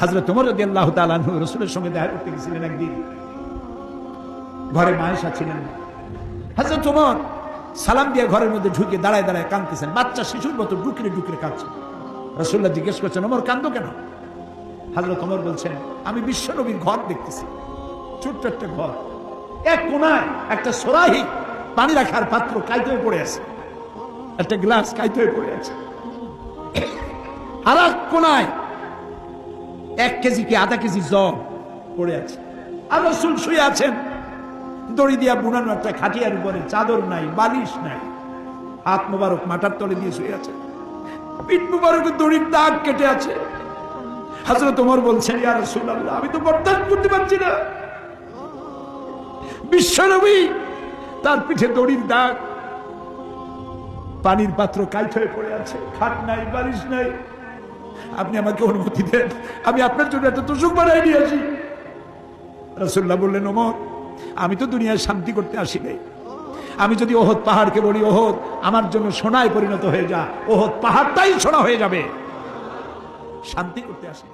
হাজরত তোমার যদি আল্লাহ তালানহু রসুলের সঙ্গে দেখা করতে গেছিলেন একদিন। ঘরে মায়েশা ছিলেন। হাজরত তোমার সালাম দিয়ে ঘরের মধ্যে ঢুকে দাঁড়ায় দাঁড়ায় কাঁদতেছেন। বাচ্চা শিশুর মতো ডুকরে ডুকরে কাঁদছে। রসুল্লাহ জিজ্ঞেস করছেন ওমর কান্দো কেন? হাজরত ওমর বলছেন, আমি বিশ্বনবীর ঘর দেখতেছি। ছোট্ট একটা ঘর। এক কোনায় একটা সোরাহি পানি রাখার পাত্র কাইতে পড়ে আছে। একটা গ্লাস কাইতে পড়ে আছে। আর এক কোনায় এক কেজি কি আধা কেজি জল পড়ে আছে। আর রসুল শুয়ে আছেন। দড়ি দিয়া বুনানো একটা খাটিয়ার উপরে, চাদর নাই, বালিশ নাই। হাত মোবারক মাটার তলে দিয়ে শুয়ে আছে। পিঠ মোবারকের দড়ির দাগ কেটে আছে। হাজরত তোমার বলছেন, ইয়া রাসূলুল্লাহ, আমি তো বরদাস্ত করতে পারছি না। বিশ্বনবী তার পিঠে দড়ির দাগ। পানির পাত্র কাইট হয়ে পড়ে আছে। খাট নাই, বালিশ নাই। আপনি আমাকে অনুমতি দেন। আমি আপনার জন্য একটা তুসুক বানাই নিয়ে আসি। রসুল্লাহ বললেন, ওমর, আমি তো দুনিয়ায় শান্তি করতে আসি নাই। আমি যদি ওহত পাহাড়কে বলি ওহত আমার জন্য সোনায় পরিণত হয়ে যা। ওহত পাহাড়টাই সোনা হয়ে যাবে। শান্তি করতে আসি।